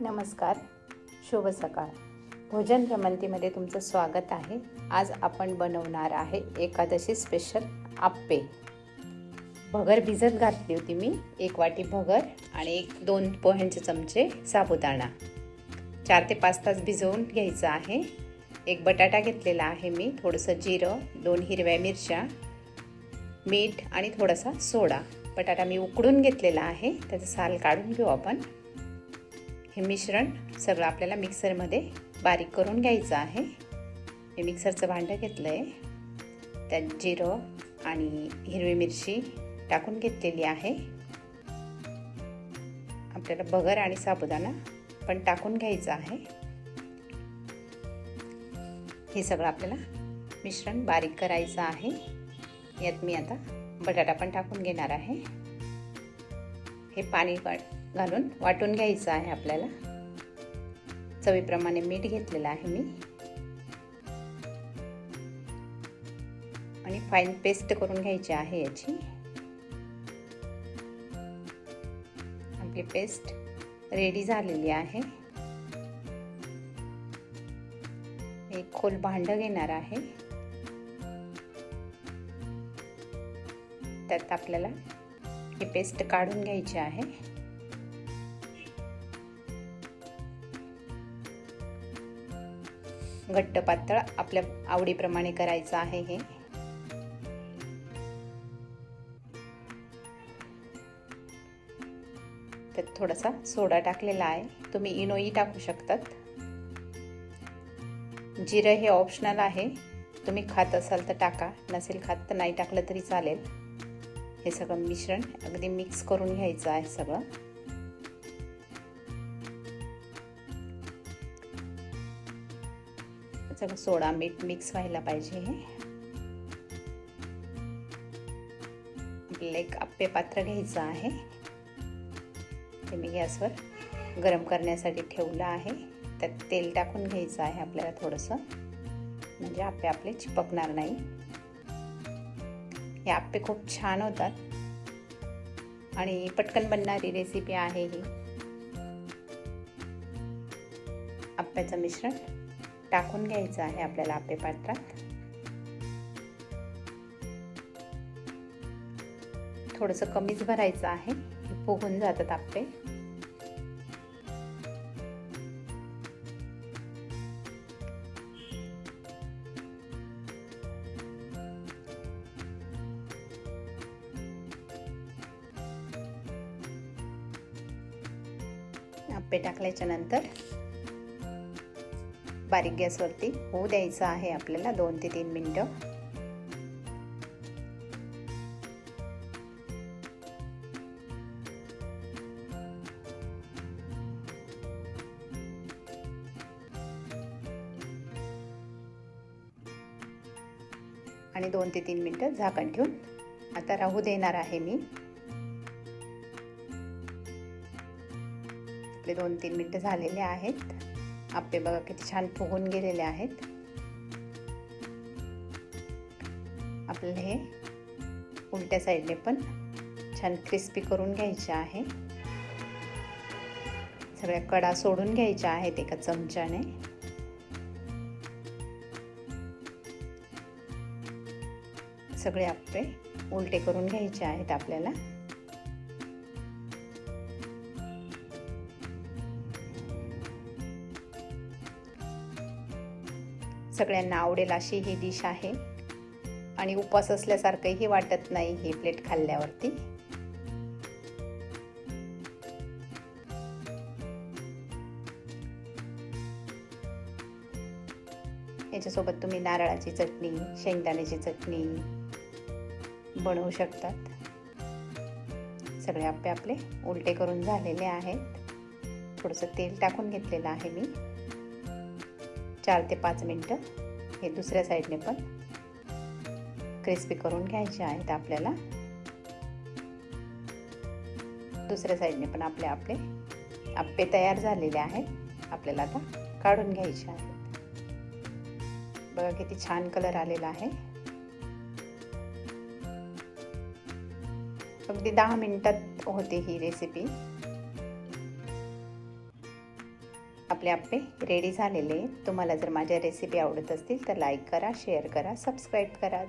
नमस्कार शुभ सकाळ. भोजन भ्रमंतीमध्ये तुमचं स्वागत आहे. आज आपण बनवणार आहे एकादशी स्पेशल आप्पे. भगर भिजत घातली होती मी एक वाटी भगर आणि एक दोन पोह्यांचे चमचे साबुदाणा. चार ते पाच तास भिजवून घ्यायचं आहे. एक बटाटा घेतलेला आहे मी थोडंसं जिरं दोन हिरव्या मिरच्या मीठ आणि थोडासा सोडा. बटाटा मी उकडून घेतलेला आहे त्याचं साल काढून घेऊ आपण. हे मिश्रण सगळं आपल्याला मिक्सरमध्ये बारीक करून घ्यायचं आहे. हे मिक्सरचं भांडं घेतलं आहे त्यात जिरं आणि हिरवी मिरची टाकून घेतलेली आहे. आपल्याला बगर आणि साबुदाणा पण टाकून घ्यायचं आहे. हे सगळं आपल्याला मिश्रण बारीक करायचं आहे. यात मी आता बटाटा पण टाकून घेणार आहे. हे पाणी घालून वाटून घ्यायचं आहे आपल्याला. चवीप्रमाणे मीठ घेतलेलं आहे मी. आणि फाईन पेस्ट करून घ्यायची आहे याची. आपली पेस्ट रेडी झालेली आहे. एक खोल भांड घेणार आहे. त्यात आपल्याला ही पेस्ट काढून घ्यायची आहे. घट्ट पातळ आपल्या आवडीप्रमाणे करायचं आहे हे. त्यात थोडासा सोडा टाकलेला आहे. तुम्ही इनोई टाकू शकतात. जिरं हे ऑप्शनल आहे. तुम्ही खात असाल तर टाका. नसेल खात तर नाही टाकलं तरी चालेल. हे सगळं मिश्रण अगदी मिक्स करून घ्यायचं आहे सगळं. सगळं सोडा मीठ मिक्स व्हायला पाहिजे हे. आपल्याला एक आप्पे पात्र घ्यायचं आहे. ते मी गॅसवर गरम करण्यासाठी ठेवलं आहे. त्यात तेल टाकून घ्यायचं आहे आपल्याला थोडंसं. म्हणजे आप्पे आपले चिपकणार नाही. हे आप्पे खूप छान होतात. आणि पटकन बनणारी रेसिपी आहे ही. आप्प्याचं मिश्रण टाकून घ्यायचं आहे आपल्याला आपे पात्रात. थोडंसं कमीच भरायचं आहे. फुगून जातात आप्पे आप्पे टाकल्याच्या नंतर बारीक गॅसवरती होऊ द्यायचं आहे आपल्याला दोन ते तीन मिनटं. आणि दोन ते तीन मिनटं झाकण ठेवून आता राहू देणार आहे मी. आपले दोन तीन मिनटं झालेले आहेत. आप्पे बघा किती छान फुगून गेलेले आहेत. आपल्याला हे उलट्या साईडने पण छान क्रिस्पी करून घ्यायचे आहे. सगळ्या कडा सोडून घ्यायच्या आहेत एका चमच्याने. सगळे आप्पे उलटे करून घ्यायचे आहेत आपल्याला. सगळ्यांना आवडेल अशी ही डिश आहे. आणि उपवास असल्यासारखंही वाटत नाही ही प्लेट खाल्ल्यावरती. याच्यासोबत तुम्ही नारळाची चटणी शेंगदाण्याची चटणी बनवू शकतात. सगळे आप्पे आपले उलटे करून झालेले आहेत. थोडंसं तेल टाकून घेतलेलं आहे मी. चार ते पाच मिनटं हे दुसऱ्या साईडने पण क्रिस्पी करून घ्यायचे आहेत आपल्याला. दुसऱ्या साईडने पण आपले आपले आप्पे तयार झालेले आहेत. आपल्याला आता काढून घ्यायचे आहेत. बघा किती छान कलर आलेला आहे. अगदी दहा मिनटात होते ही रेसिपी आपले आप्पे रेडी झालेले आहेत. तुम्हाला जर माझ्या रेसिपी आवडत असतील तर लाईक करा शेअर करा सबस्क्राईब करा